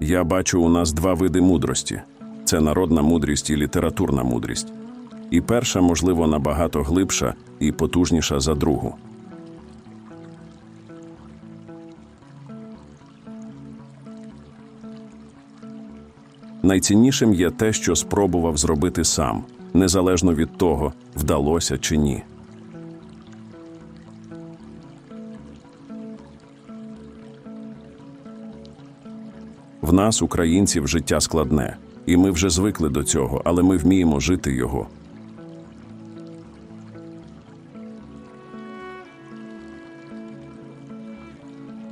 Я бачу у нас два види мудрості: це народна мудрість і літературна мудрість. І перша, можливо, набагато глибша і потужніша за другу. Найціннішим є те, що спробував зробити сам, незалежно від того, вдалося чи ні. В нас, українців, життя складне, і ми вже звикли до цього, але ми вміємо жити його.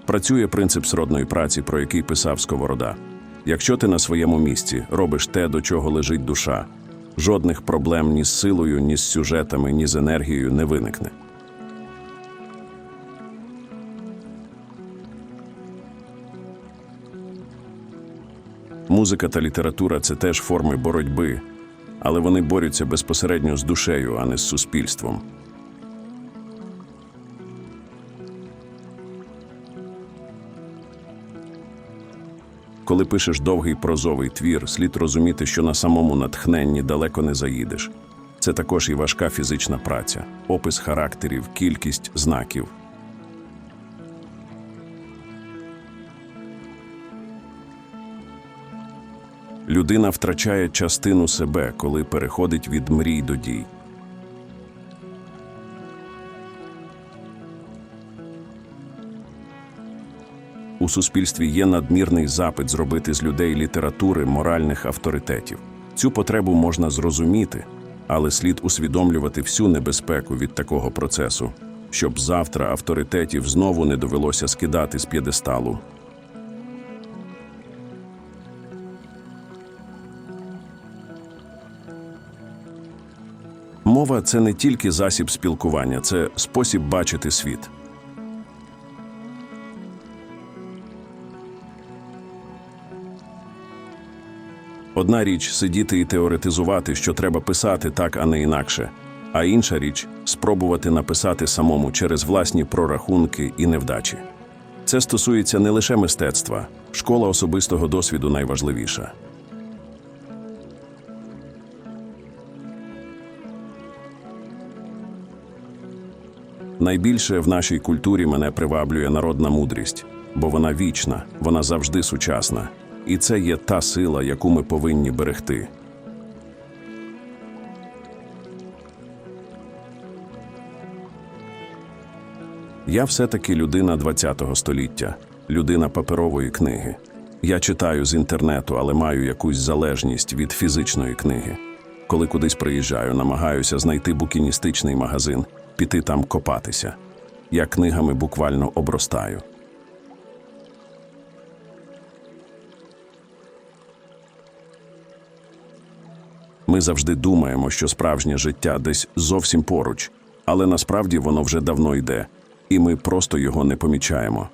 Працює принцип сродної праці, про який писав Сковорода. Якщо ти на своєму місці робиш те, до чого лежить душа, жодних проблем ні з силою, ні з сюжетами, ні з енергією не виникне. Музика та література це теж форми боротьби, але вони борються безпосередньо з душею, а не з суспільством. Коли пишеш довгий прозовий твір, слід розуміти, що на самому натхненні далеко не заїдеш. Це також і важка фізична праця, опис характерів, кількість знаків. Людина втрачає частину себе, коли переходить від мрій до дій. У суспільстві є надмірний запит зробити з людей літератури моральних авторитетів. Цю потребу можна зрозуміти, але слід усвідомлювати всю небезпеку від такого процесу, щоб завтра авторитетів знову не довелося скидати з п'єдесталу. Мова це не тільки засіб спілкування, це спосіб бачити світ. Одна річ сидіти і теоретизувати, що треба писати так, а не інакше, а інша річ спробувати написати самому через власні прорахунки і невдачі. Це стосується не лише мистецтва, школа особистого досвіду найважливіша. Найбільше в нашій культурі мене приваблює народна мудрість, бо вона вічна, вона завжди сучасна, і це є та сила, яку ми повинні берегти. Я все-таки людина ХХ століття, людина паперової книги. Я читаю з інтернету, але маю якусь залежність від фізичної книги. Коли кудись приїжджаю, намагаюся знайти букіністичний магазин, піти там копатися. Я книгами буквально обростаю. Ми завжди думаємо, що справжнє життя десь зовсім поруч, але насправді воно вже давно йде, і ми просто його не помічаємо.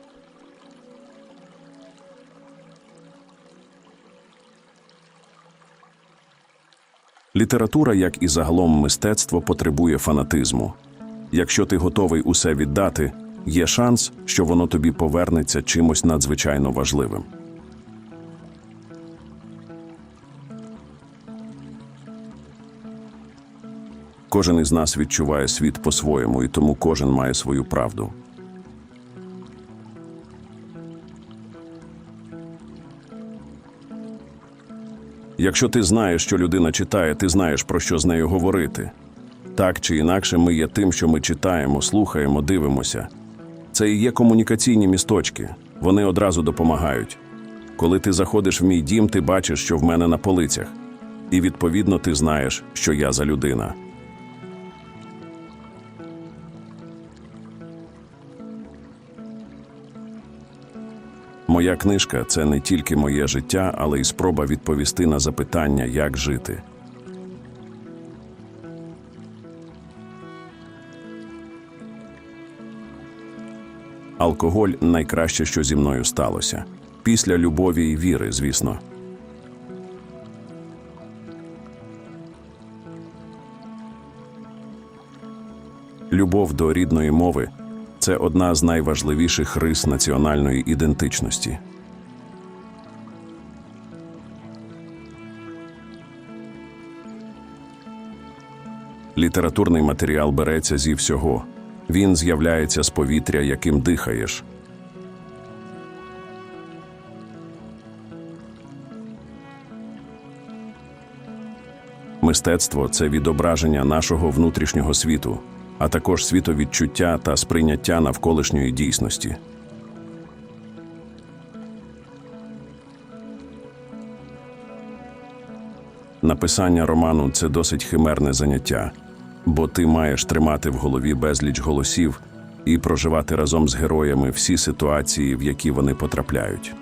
Література, як і загалом мистецтво, потребує фанатизму. Якщо ти готовий усе віддати, є шанс, що воно тобі повернеться чимось надзвичайно важливим. Кожен із нас відчуває світ по-своєму, і тому кожен має свою правду. Якщо ти знаєш, що людина читає, ти знаєш, про що з нею говорити. Так чи інакше, ми є тим, що ми читаємо, слухаємо, дивимося. Це і є комунікаційні місточки, вони одразу допомагають. Коли ти заходиш в мій дім, ти бачиш, що в мене на полицях, і відповідно ти знаєш, що я за людина. Моя книжка це не тільки моє життя, але й спроба відповісти на запитання, як жити. Алкоголь найкраще, що зі мною сталося після любові і віри, звісно. Любов до рідної мови це одна з найважливіших рис національної ідентичності. Літературний матеріал береться зі всього. Він з'являється з повітря, яким дихаєш. Мистецтво це відображення нашого внутрішнього світу, а також світовідчуття та сприйняття навколишньої дійсності. Написання роману це досить химерне заняття, бо ти маєш тримати в голові безліч голосів і проживати разом з героями всі ситуації, в які вони потрапляють.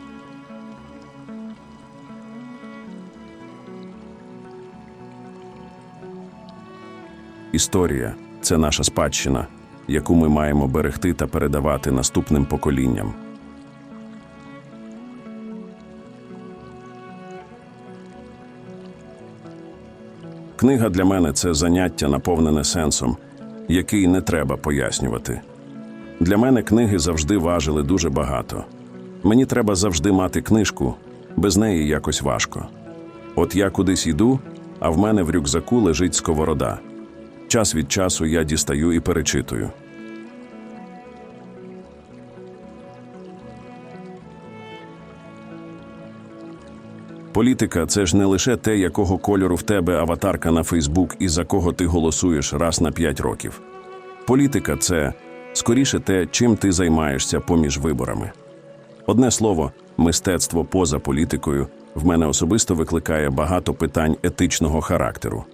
Історія це наша спадщина, яку ми маємо берегти та передавати наступним поколінням. Книга для мене це заняття, наповнене сенсом, який не треба пояснювати. Для мене книги завжди важили дуже багато. Мені треба завжди мати книжку, без неї якось важко. От я кудись йду, а в мене в рюкзаку лежить сковорода. Час від часу я дістаю і перечитую. Політика це ж не лише те, якого кольору в тебе аватарка на Фейсбук і за кого ти голосуєш раз на п'ять років. Політика це скоріше те, чим ти займаєшся поміж виборами. Одне слово, мистецтво поза політикою в мене особисто викликає багато питань етичного характеру.